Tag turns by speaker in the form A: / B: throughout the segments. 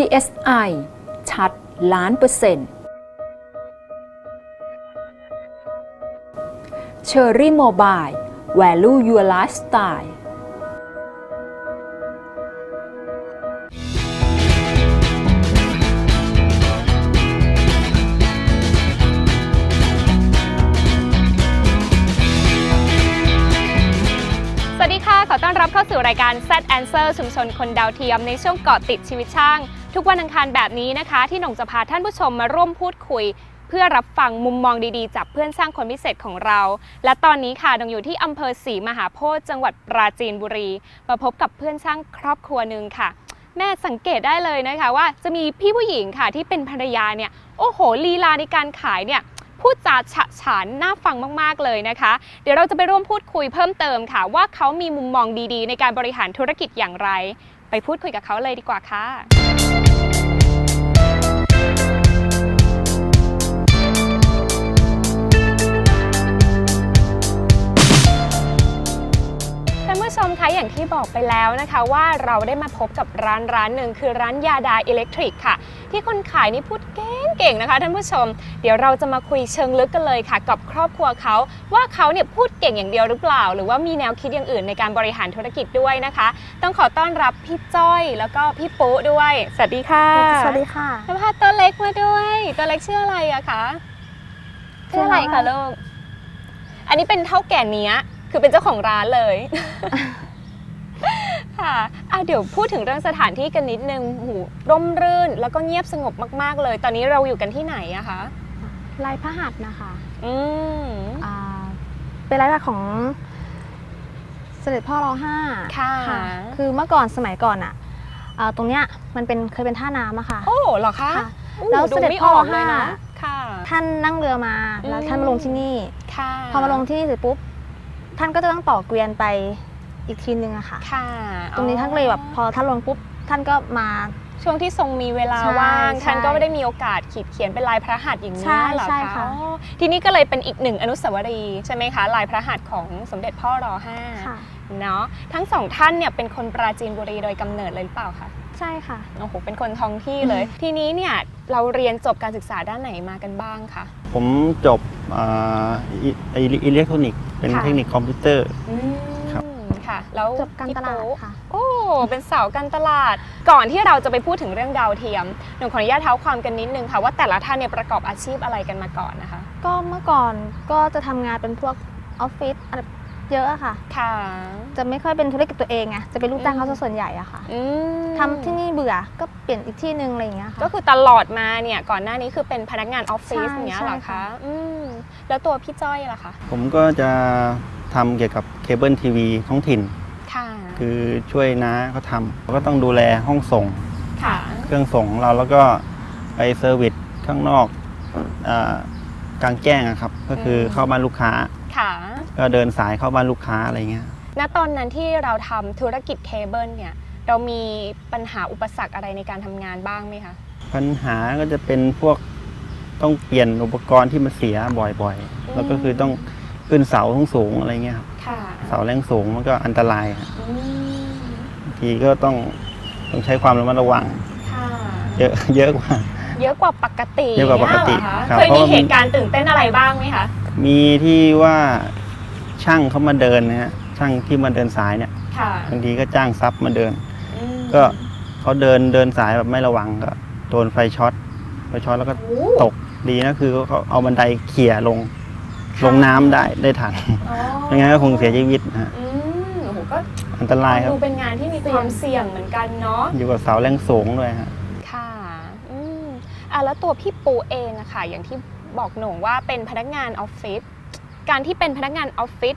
A: PSI ชัดล้านเปอร์เซ็นต์ Cherry Mobile Value Your Lifestyle
B: สวัสดีค่ะขอต้อนรับเข้าสู่รายการ Z Answer ชุมชนคนดาวเทียมในช่วงเกาะติดชีวิตช่าง ทุกวันอังคารแบบนี้นะคะ ที่หน่งจะพาท่านผู้ชมมาร่วมพูดคุย เพื่อรับฟังมุมมองดีๆ จากเพื่อนช่างคนพิเศษของเรา และตอนนี้ค่ะหนงอยู่ที่อำเภอศรีมหาโพธิ์จังหวัดปราจีนบุรีมาพบกับเพื่อนช่างครอบครัวหนึ่งค่ะ แม่สังเกตได้เลยนะคะว่าจะมีพี่ผู้หญิงค่ะที่เป็นภรรยาเนี่ยโอ้โหลีลาในการขายเนี่ยพูดจาฉะฉานน่าฟังมาก ๆ เลยนะคะ เดี๋ยวเราจะไปร่วมพูดคุยเพิ่มเติมค่ะ ว่าเขามีมุมมองดีๆ ในการบริหารธุรกิจอย่างไร ไปพูดคุยกับเขาเลยดีกว่าค่ะานผู้ชมคะอย่างที่บอกไปแล้วนะคะว่าเราได้มาพบกับร้านร้านหนึ่งคือร้านยาดาอิเล็กทริกค่ะ ที่คนขายนี่พูดเก่งๆนะคะท่านผู้ชม เดี๋ยวเราจะมาคุยเชิงลึกกันเลยค่ะ กับครอบครัวเขา ว่าเขาเนี่ยพูดเก่งอย่างเดียวหรือเปล่า หรือว่ามีแนวคิดอย่างอื่นในการบริหารธุรกิจด้วยนะคะ ต้องขอต้อนรับพี่จ้อยแล้วก็พี่ปุ๊ด้วยสวัสดีค่ะ
C: สวัสดีค่ะ
B: แล้วพาตัวเล็กมาด้วยตัวเล็กชื่ออะไรอะคะชื่ออะไรคะลูกอันนี้เป็นเท่าแก่เนี้ย คือเป็นเจ้าของร้านเลย ค่ะอะเดี๋ยวพูดถึงเรื่องสถานที่กันนิดนึงหูร่มรื่นแล้วก็เงียบสงบมาก ๆ เลย ตอนนี้เราอยู่กันที่ไหนอะคะ
C: ลายพระหัตถ์นะคะ
B: อืม
C: อ่าเป็นลายพระหัตถ์ของเสด็จพ่อรอห้า
B: ค่ะ
C: คือเมื่อก่อนสมัยก่อนอะอ่าตรงเนี้ยมันเป็นเคยเป็นท่าน้ำอะค่ะ
B: โอ้เหรอคะ
C: ค่ะ
B: อู้
C: แล้ว
B: ดู
C: เสด็จ
B: ไม่
C: พ่
B: อ
C: อ
B: อกเลยนะ
C: ห้า
B: ค่ะ
C: ท่านนั่งเรือมา แล้ว
B: อืม
C: ท่านมาลงที่นี่
B: ค่ะ
C: พอมาลงที่นี่เสร็จปุ๊บ ท่านก็จะต้องต่อเกวียนไปอีกทีนึงอะค่ะ
B: ค่ะ
C: ตรงนี้ท่านก็เลยแบบพอท่านลงปุ๊บท่านก็มา
B: ช่วงที่ทรงมีเวลา
C: ใช่
B: ว่าง
C: ใช่
B: ท่านก็ไม่ได้มีโอกาสขีดเขียนเป็นลายพระหัตถ์อย่างนี้
C: ใช่
B: เหรอ
C: ใช่
B: คะ
C: ค่ะ
B: อ๋อทีนี้ก็เลยเป็นอีกหนึ่งอนุสาวรีย์ใช่ไหมคะลายพระหัตถ์ของสมเด็จพ่อรอห้า
C: ค่ะ
B: เนาะทั้งสองท่านเนี่ยเป็นคนปราจีนบุรีโดยกำเนิดเลยหรือเปล่าคะ
C: ใช่ค่ะ
B: โอ้โหเป็นคนท้องที่เลย ทีนี้เนี่ยเราเรียนจบการศึกษาด้านไหนมากันบ้างคะ
D: ผมจบอ่าอิอิอิเล็กทรอนิกส์เป็น
B: ค่ะ
D: เทคนิคคอมพิวเตอร์
B: อืม
D: ครับ
B: ค่ะ แล้ว
C: จบการตลาด
B: พี่ปุ๊
C: ค่ะ
B: โอ้เป็นสาวการตลาด ก่อนที่เราจะไปพูดถึงเรื่องดาวเทียมหนูขออนุญาตเท้าความกันนิดนึงค่ะ ว่าแต่ละท่านเนี่ยประกอบอาชีพอะไรกันมาก่อนนะคะ
C: ก็เมื่อก่อนก็จะทำงานเป็นพวกออฟฟิศอะไร เยอะอะค่ะ
B: ค่ะ
C: จะไม่ค่อยเป็นธุรกิจตัวเองไงจะเป็นลูกจ้าง
B: อืม
C: เขาซะส่วนใหญ่อะค่ะ
B: อืม
C: ทำที่นี่เบื่อก็เปลี่ยนอีกที่หนึ่งอะไรอย่างเงี้ยค่ะ
B: ก็คือตลอดมาเนี่ยก่อนหน้านี้คือเป็นพนักงานออฟฟิศ
C: ใช่
B: อย่างเงี้ยเหรอ
C: ใช่
B: คะ
C: ค่ะ
B: อืมแล้วตัวพี่จ้อยล่ะคะ
D: ผมก็จะทำเกี่ยวกับเคเบิลทีวีท้องถิ่น
B: ค่ะ
D: คือช่วยน้าเขาทำเราก็ต้องดูแลห้องส่ง
B: ค่ะ
D: เครื่องส่งของเราแล้วก็ไปเซอร์วิสข้างนอกอากลางแจ้งอะครับ ก็คือเข้าบ้านลูกค้า
B: ค่ะ
D: ก็เดินสายเข้าบ้านลูกค้าอะไรเงี้ย
B: ณตอนนั้นที่เราทำธุรกิจเคเบิลเนี่ย เรามีปัญหาอุปสรรคอะไรในการทำงานบ้างไหมคะ
D: ปัญหาก็จะเป็นพวกต้องเปลี่ยนอุปกรณ์ที่มันเสียบ่อยๆ แล้วก็คือต้องขึ้นเสาสูงๆอะไรเงี้ยครับ
B: ค่ะ
D: เสาแรงสูงมันก็อันตรายครับ
B: อืม
D: บางทีก็ต้องต้องใช้ความระมัดระวัง
B: ค่ะ
D: เยอะเยอะกว่า
B: เยอะกว่าปกติ
D: เยอะกว่าปกติ
B: เนี่ยเหรอคะ
D: ครับ
B: เคย
D: เพราะ
B: มี
D: ว่ามัน
B: เหตุการณ์ตื่นเต้นอะไรบ้างไหมคะ
D: มีที่ว่าช่างเขามาเดินนะฮะช่างที่มาเดินสายเนี่ย
B: ค่ะ
D: บางทีก็จ้างซับมาเดิน
B: อืม
D: ก็เขาเดินเดินสายแบบไม่ระวังก็โดนไฟช็อตไฟช็อตแล้วก็
B: โอ้
D: ตกดีนะคือเขาเอาบันไดเขี่ยลงลงน้ำได้ได้ทัน
B: อ๋อ
D: ไม่งั้นก็คงเสียชีวิตนะฮะ
B: อืมโอ้โหก็
D: อันตรายครับ
B: ดูเป็นงานที่มีความเสี่ยงเหมือนกันเนาะ
D: อยู่กับเสาแรงสูงด้วยฮะ
B: ค่ะ อืมอะแล้วตัวพี่ปูเองอะค่ะ อย่างที่ บอกหนูว่าเป็นพนักงานออฟฟิศการที่เป็นพนักงานออฟฟิศ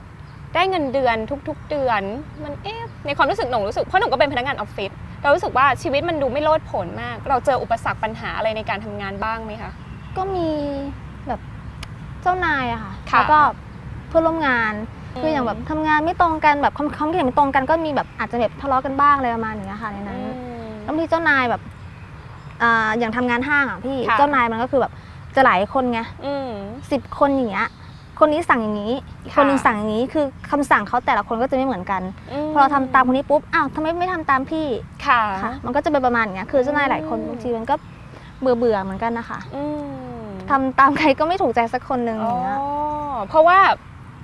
B: ได้เงินเดือนทุกๆเดือน มันเอ๊ะในความรู้สึกหนูรู้สึกเพราะหนูก็เป็นพนักงานออฟฟิศเรารู้สึกว่าชีวิตมันดูไม่โลดโผนมาก เราเจออุปสรรคปัญหาอะไรในการทำงานบ้างไหมคะ
C: ก็มีแบบเจ้านายอะค่ะ
B: ค่ะ
C: แล้วก็เพื่อนร่วมงาน
B: อืม
C: คืออย่างแบบทำงานไม่ตรงกันแบบความความคิดเห็นไม่ตรงกันก็มีแบบอาจจะแบบทะเลาะกันบ้างอะไรประมาณอย่างเนี้ยค่ะในนั้น
B: อืม
C: แล้วบางทีเจ้านายแบบอ่าอย่างทำงานห้างอะพี่
B: ค่ะ
C: เจ้านายมันก็คือแบบ จะหลายคนไง
B: อืม
C: สิบคนอย่างเงี้ยคนนี้สั่งอย่างนี้
B: ค่ะ
C: คนหนึงสั่งอย่างนี้คือคำสั่งเขาแต่ละคนก็จะไม่เหมือนกันพอเราทำตามคนนี้ปุ๊บอ้าวทำไมไม่ทำตามพี่
B: ค่ะ
C: ค่ะ มันก็จะเป็นประมาณอย่างเงี้ยคือเจ้านายหลายคน
B: อืม
C: บางทีมันก็เบื่อเบื่อๆเหมือนกันนะคะ
B: อืม
C: ทำตามใครก็ไม่ถูกใจสักคนหนึ่งอ
B: อ๋อย่าง
C: เงี้ย
B: เพราะว่า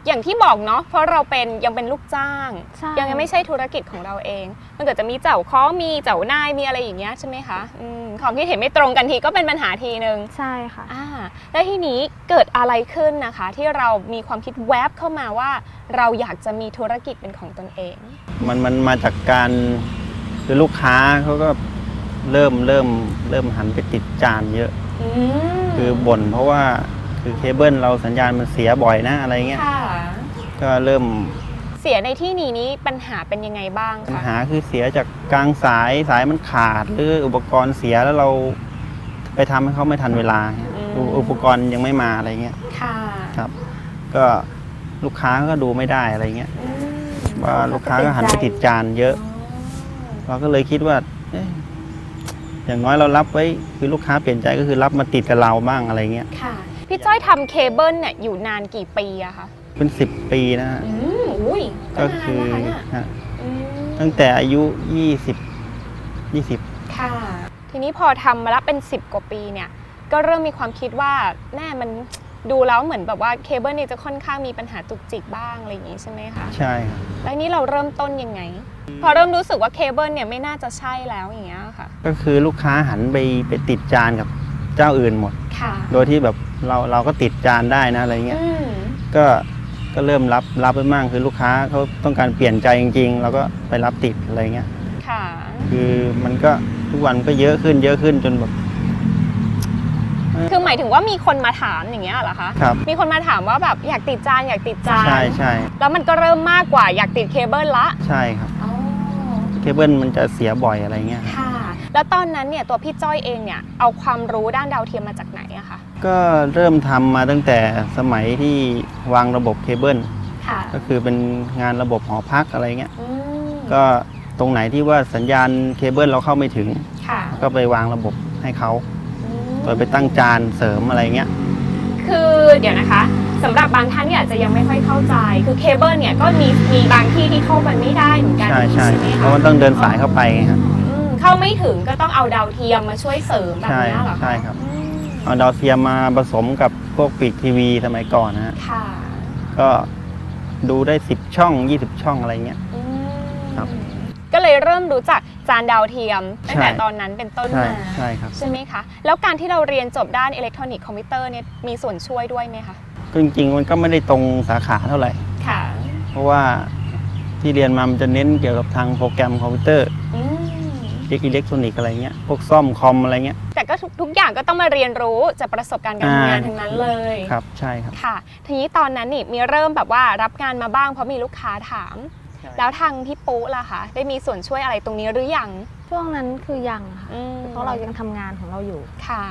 B: อย่างที่บอกเนาะเพราะเราเป็นยังเป็นลูกจ้าง
C: ใช่
B: ยังไม่ใช่ธุรกิจของเราเอง มันเกิดจะมีเจ้าข้อมีเจ้านายมีอะไรอย่างเงี้ยใช่ไหมคะอืมความคิดเห็นไม่ตรงกันทีก็เป็นปัญหาทีนึง
C: ใช่ค่ะ
B: อ่าแล้วทีนี้เกิดอะไรขึ้นนะคะ ที่เรามีความคิดแวบเข้ามาว่า เราอยากจะมีธุรกิจเป็นของตนเอง
D: มันมันมาจากการคือลูกค้าเขาก็เริ่มเริ่มเริ่มหันไปติดจานเยอะ
B: อืม
D: คือบ่นเพราะว่าคือเคเบิลเราสัญญาณมันเสียบ่อยนะอะไรเงี้ย
B: ค่ะ
D: ก็เริ่ม
B: เสียในที่นี้นี้ปัญหาเป็นยังไงบ้าง
D: ปัญ
B: คะ
D: หาคือเสียจากกลางสายสายมันขาด หรืออุปกรณ์เสียแล้วเราไปทำให้เขาไม่ทันเวลาอุอุปกรณ์ยังไม่มาอะไรเงี้ย
B: ค่ะ
D: ครับ ก็ลูกค้าก็ดูไม่ได้อะไรเงี้ย
B: อืม
D: ว่าลูกค้าก็หันไปติดจานเยอะ เราก็เลยคิดว่าเอ๊ะอย่างน้อยเรารับไว้คือลูกค้าเปลี่ยนใจก็คือรับมาติดกับเราบ้างอะไรเงี้ย
B: ค่ะ พี่จ้อยทำเคเบิลเนี่ยอยู่นานกี่ปีอะคะ
D: เป็นสิบปีนะฮะ
B: อืมอุ้ย
D: ก็คือ
B: นานะคะเนี่ย
D: ฮะ
B: อืม
D: ตั้งแต่อายุยี่สิบยี่สิบ
B: ค่ะ ทีนี้พอทำมาแล้วเป็น 10 กว่าปีเนี่ย ก็เริ่มมีความคิดว่าแน่มันดูแล้วเหมือนแบบว่าเคเบิลเนี่ยจะค่อนข้างมีปัญหาจุกจิกบ้างอะไรอย่างงี้ใช่ไหมคะ
D: ใช่ครับ
B: แล้วนี้เราเริ่มต้นยังไง พอเริ่มรู้สึกว่าเคเบิลเนี่ยไม่น่าจะใช่แล้วอย่างเงี้ยค่ะ
D: ก็คือลูกค้าหันไปไปติดจานกับเจ้าอื่นหมด
B: ค่ะ
D: โดยที่แบบเราเราก็ติดจานได้นะอะไรเงี้ย
B: อืม
D: ก็ ก็เริ่มรับรับไปมั่งคือลูกค้าเขาต้องการเปลี่ยนใจจริงๆเราก็ไปรับติดอะไรเงี้ย
B: ค่ะ
D: คือมันก็ทุกวันก็เยอะขึ้นเยอะขึ้นจนแบบ
B: คือหมายถึงว่ามีคนมาถามอย่างเงี้ยเหรอคะ
D: ครับ
B: มีคนมาถามว่าแบบอยากติดจานอยากติดจาน
D: ใช่ใช่
B: แล้วมันก็เริ่มมากกว่าอยากติดเคเบิลละ
D: ใช่ครับเคเบิลมันจะเสียบ่อยอะไรเงี้ย
B: ค่ะ แล้วตอนนั้นเนี่ยตัวพี่จ้อยเองเนี่ยเอาความรู้ด้านดาวเทียมมาจากไหนอะคะ
D: ก็เริ่มทำมาตั้งแต่สมัยที่วางระบบเคเบิล
B: ค่ะ
D: ก็คือเป็นงานระบบหอพักอะไรเงี้ย
B: อืม
D: ก็ตรงไหนที่ว่าสัญญาณเคเบิลเราเข้าไม่ถึง
B: ค่ะ
D: ก็ไปวางระบบให้เขา
B: อืม
D: โดยไปตั้งจานเสริมอะไรเงี้ย
B: คือเดี๋ยวนะคะสำหรับบางท่านเนี่ยอาจจะยังไม่ค่อยเข้าใจ คือเคเบิลเนี่ยก็มีมีบางที่ที่เข้าไปไม่ได้เหมือนกัน
D: ใช่ใช่
B: ไหม
D: เพ
B: คะ
D: ราะมันต้องเดินสายเข้าไปไงครับ
B: อืมเข้าไม่ถึงก็ต้องเอาดาวเทียมมาช่วยเสริมแบบ
D: ใช่
B: นี้เหรอคะ
D: ใช่ครับ
B: อืม
D: เอาดาวเทียมมาผสมกับพวกปีกทีวีสมัยก่อนนะฮะ
B: ค่ะ
D: ก็ดูได้ 10 ช่อง 20 ช่องอะไรเงี้ย
B: อืม
D: ครับ
B: ก็เลยเริ่มรู้จักจานดาวเทียมตั้งแต่
D: ใช่
B: ตอนนั้นเป็นต้น
D: ใช่
B: มา
D: ใช่ครับ
B: ใช่ไหมคะ แล้วการที่เราเรียนจบด้านอิเล็กทรอนิกส์คอมพิวเตอร์เนี่ยมีส่วนช่วยด้วยไหมคะ
D: ก็จริงๆ มันก็ไม่ได้ตรงสาขาเท่าไหร่
B: ค่ะ
D: เพราะว่าที่เรียนมามันจะเน้นเกี่ยวกับทางโปรแกรมคอมพิวเตอร์
B: อืม
D: อิเล็กทรอนิกส์อะไรเงี้ยพวกซ่อมคอมอะไรเงี้ย
B: แต่ก็ทุกทุกอย่างก็ต้องมาเรียนรู้จากประสบการณ์การทำงาน
D: อ่า
B: ทั้งนั้นเลย
D: ครับใช่ครับ
B: ค่ะ ทีนี้ตอนนั้นนี่มีเริ่มแบบว่ารับงานมาบ้างเพราะมีลูกค้าถาม
D: ใช่
B: แล้วทางพี่ปุ๊ล่ะคะได้มีส่วนช่วยอะไรตรงนี้หรือยัง
C: ช่วงนั้นคือยังอะค่ะ
B: อืม
C: เพราะเรายังทำงานของเราอยู่
B: ค่ะ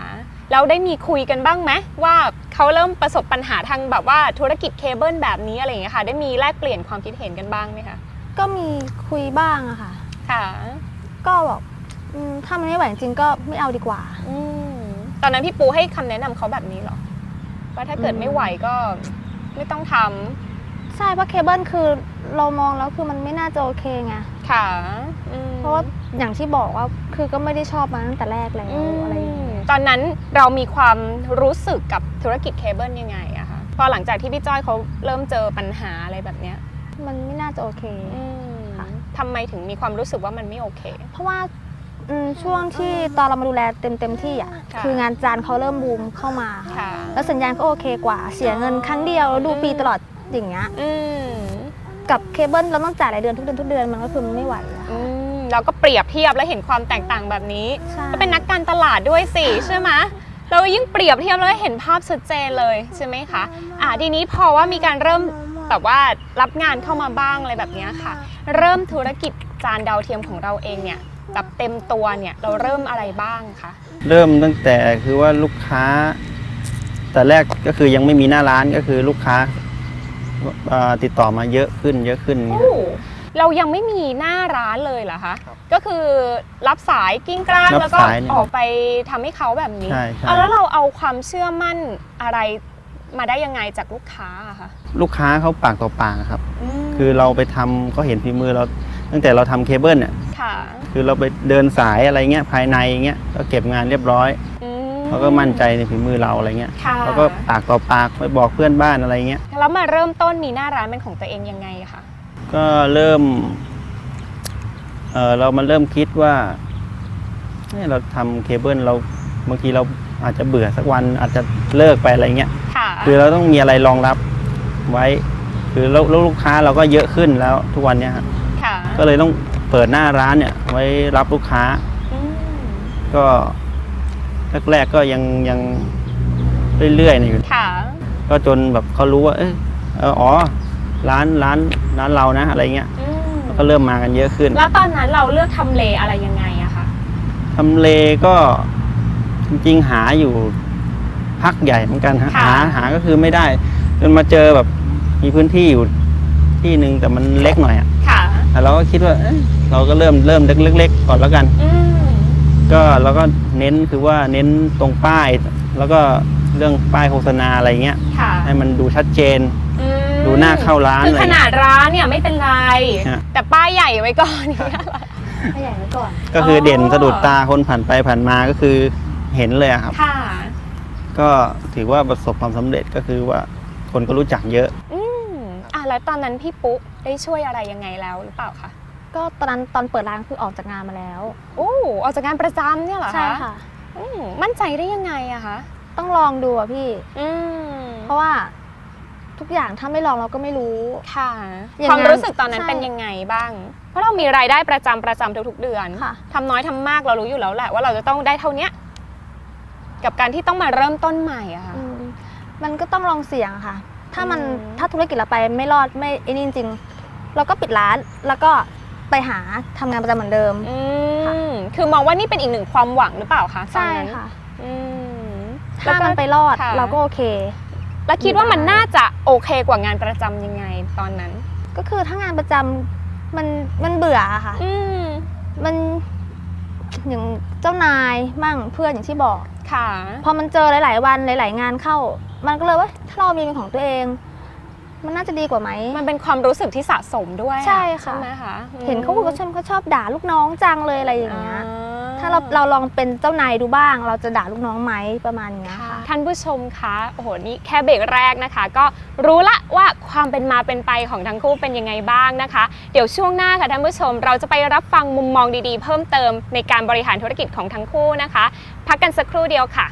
B: แล้วได้มีคุยกันบ้างไหมว่าเขาเริ่มประสบปัญหาทางแบบว่าธุรกิจเคเบิลแบบนี้อะไรอย่างเงี้ยค่ะ ได้มีแลกเปลี่ยนความคิดเห็นกันบ้างไหมคะ
C: ก็มีคุยบ้างอะค่ะ
B: ค่ะ
C: ก็บอก อืมถ้ามันไม่ไหวจริงๆก็ไม่เอาดีกว่า
B: อืมตอนนั้นพี่ปูให้คำแนะนำเขาแบบนี้เหรอว่าถ้าเกิดไม่ไหวก็ไม่ต้องทำ
C: ใช่เพราะเคเบิลคือเรามองแล้วคือมันไม่น่าจะโอเคไง
B: ค่ะอืม
C: เพราะว่าอย่างที่บอกว่าคือก็ไม่ได้ชอบมาตั้งแต่แรกแล้ว
B: อืม
C: อะไรอย่างเงี้ย
B: ตอนนั้นเรามีความรู้สึกกับธุรกิจเคเบิลยังไงอะคะพอหลังจากที่พี่จ้อยเขาเริ่มเจอปัญหาอะไรแบบเนี้ย
C: มันไม่น่าจะโอเค
B: อืม
C: ค่ะ
B: ทำไมถึงมีความรู้สึกว่ามันไม่โอเค
C: เพราะว่า อืมช่วงที่ตอนเรามาดูแลเต็มเต็มๆที่อะ
B: ค่ะ
C: คืองานจานเขาเริ่มบูมเข้ามาค่ะ
B: ค่ะ
C: แล้วสัญญาณก็โอเคกว่า เสียเงินครั้งเดียวแล้วดูฟรีตลอดอย่างเงี้ย
B: อืม
C: กับเคเบิลเราต้องจ่ายรายเดือนทุกเดือนทุกเดือนมันก็คือมันไม่ไหวอะ
B: อืมเราก็เปรียบเทียบและเห็นความแตกต่างแบบนี้
C: ใช่
B: ก็เป็นนักการตลาดด้วยสิใช่ไหมเรายิ่งเปรียบเทียบแล้วเห็นภาพชัดเจนเลยใช่ไหมคะอ่าทีนี้พอว่ามีการเริ่มแบบว่ารับงานเข้ามาบ้างอะไรแบบเนี้ยค่ะ เริ่มธุรกิจจานดาวเทียมของเราเองเนี่ย แบบเต็มตัวเนี่ยเราเริ่มอะไรบ้างคะ
D: เริ่มตั้งแต่คือว่าลูกค้า แต่แรกก็คือยังไม่มีหน้าร้านก็คือลูกค้าเอ่อติดต่อมาเยอะขึ้น เยอะขึ้นอย่างเงี้ย
B: โอ้เรายังไม่มีหน้าร้านเลยเหรอคะ
D: ครับ
B: ก็คือรับสายกิ้งกลาง
D: รับ
B: แล้วก็
D: สายเนี่ย
B: ออกไปทำให้เขาแบบนี้
D: ใช่ใช่
B: เอาแล้วเราเอาความเชื่อมั่นอะไรมาได้ยังไงจากลูกค้าอะคะ
D: ลูกค้าเขาปากต่อปากอะครับ
B: ม
D: คือเราไปทำเขาเห็นฝีมือเรา ตั้งแต่เราทำเคเบิลเนี่ย
B: ค่ะ
D: คือเราไปเดินสายอะไรเงี้ยภายในเงี้ยก็เก็บงานเรียบร้อย
B: อื
D: เขาก็มั่นใจในฝีมือเราอะไรเงี้ย
B: ค่ะ
D: เขาก็ปากต่อปากไปบอกเพื่อนบ้านอะไรเงี้ย
B: แล้วมาเริ่มต้นมีหน้าร้านเป็นของตัวเองยังไงคะ
D: ก็เริ่มเออเรามาเริ่มคิดว่าเนี่ยเราทำเคเบิลเราบางทีเราอาจจะเบื่อสักวันอาจจะเลิกไปอะไรเงี้ย
B: ค่ะ
D: คือเราต้องมีอะไรรองรับไว้ คือแล้วแล้วลูกค้าเราก็เยอะขึ้นแล้วทุกวันเนี้ยฮะ
B: ค่ะ
D: ก็เลยต้องเปิดหน้าร้านเนี่ย ไว้รับลูกค้า
B: อืม
D: ก็แรกๆก็ยังยังเรื่อยๆเนี่ยอยู่
B: ค่ะ
D: ก็จนแบบเขารู้ว่าเอยเอออ๋อ ร้านร้านร้านเรานะอะไรเงี้ย
B: อืม
D: ก็เริ่มมากันเยอะขึ้น
B: แล้วตอนนั้นเราเลือกทำเลอะไรยังไงอะคะ
D: ทำเลก็จริงๆหาอยู่พักใหญ่เหมือนกันฮะหาหาก็คือไม่ได้ จนมาเจอแบบมีพื้นที่อยู่ที่หนึ่งแต่มันเล็กหน่อยอะ
B: ค่ะ
D: แต่เราก็คิดว่าเอ้ยเราก็เริ่มเริ่มเล็กๆก่อนแล้วกัน
B: อืม
D: ก็เราก็เน้นคือว่าเน้นตรงป้าย แล้วก็เรื่องป้ายโฆษณาอะไรเงี้ย
B: ค่ะ
D: ให้มันดูชัดเจน
B: อืม
D: ดูหน้าเข้าร้าน
B: คือ
D: อะไร
B: ข
D: เงี้ย
B: นาดร้านเนี่ยไม่เป็นไร
D: ฮะ
B: แต่ป้ายใหญ่ไว้ก่อนอย่างเงี้ยเหรอ
C: ไม่ใหญ่ไว้ก่อน
D: ก็คือเด่นสะดุดตาคนผ่านไปผ่านมาก็คือเห็นเลยอะครับ
B: ค่ะ
D: ก็ถือว่าประสบความสำเร็จก็คือว่าคนก็รู้จักเยอะ
B: อืมอะ แล้วตอนนั้นพี่ปุ๊ได้ช่วยอะไรยังไงแล้วหรือเปล่าคะ
C: ก็ตอนนั้นตอนเปิดร้านคือออกจากงานมาแล้ว
B: โอ้ออกจากงานประจำเนี่ยเหรอคะ
C: ใช่ค่ะ
B: อืมมั่นใจได้ยังไงอะคะ
C: ต้องลองดูอะพี่
B: อืม
C: เพราะว่าทุกอย่างถ้าไม่ลองเราก็ไม่รู้
B: ค่ะ
C: อย่าง
B: ความ
C: นั้น
B: รู้สึกตอนนั้น
C: ใช่
B: เป็นยังไงบ้าง เพราะเรามีรายได้ประจำประจำทุกๆเดือน
C: ค่ะ
B: ทำน้อยทำมากเรารู้อยู่แล้วแหละว่าเราจะต้องได้เท่าเนี้ยกับการที่ต้องมาเริ่มต้นใหม่อะค่ะ
C: อืมมันก็ต้องลองเสี่ยงค่ะ ถ้ามัน
B: อืม
C: ถ้าธุรกิจเราไปไม่รอดไม่ไอ้นี่จริงๆเราก็ปิดร้านแล้วก็ไปหาทำงานประจำเหมือนเดิม
B: อืมคือมองว่านี่เป็นอีกหนึ่งความหวังหรือเปล่าคะตอน
C: ใช่
B: นั้น
C: ค่ะ
B: อืม
C: ถ้ามันไปรอด
B: ค่ะ
C: เราก็โอเค
B: แล้วคิดว่ามันน่าจะโอเคกว่างานประจำยังไงตอนนั้น
C: ก็คือถ้างานประจำมันมันเบื่ออะค่ะ
B: อืม
C: มันอย่างเจ้านายมั่งเพื่อนอย่างที่บอก
B: ค่ะ
C: พอมันเจอหลาย ๆ วันหลาย ๆ งานเข้า มันก็เลยว่าถ้าเรามีเป็นของตัวเอง มันน่าจะดีกว่าไหม
B: มันเป็นความรู้สึกที่สะสมด้วยอะ
C: ใช่ค่ะ
B: ใช่ไหมคะอืม
C: เห็นเขาบอกว่าชมเขาชอบด่าลูกน้องจังเลยอะไรอย่างเงี้ย
B: อ่
C: ถ้าเราเราลองเป็นเจ้านายดูบ้าง เราจะด่าลูกน้องไหมประมาณเนี้ย
B: ค่ะ
C: ค่ะ
B: ท่านผู้ชมคะโอ้โหนี่แค่เบรกแรกนะคะ ก็รู้ละว่าความเป็นมาเป็นไปของทั้งคู่เป็นยังไงบ้างนะคะ เดี๋ยวช่วงหน้าค่ะท่านผู้ชม เราจะไปรับฟังมุมมองดีๆ เพิ่มเติมในการบริหารธุรกิจของทั้งคู่นะคะ พักกันสักครู่เดียวค่ะ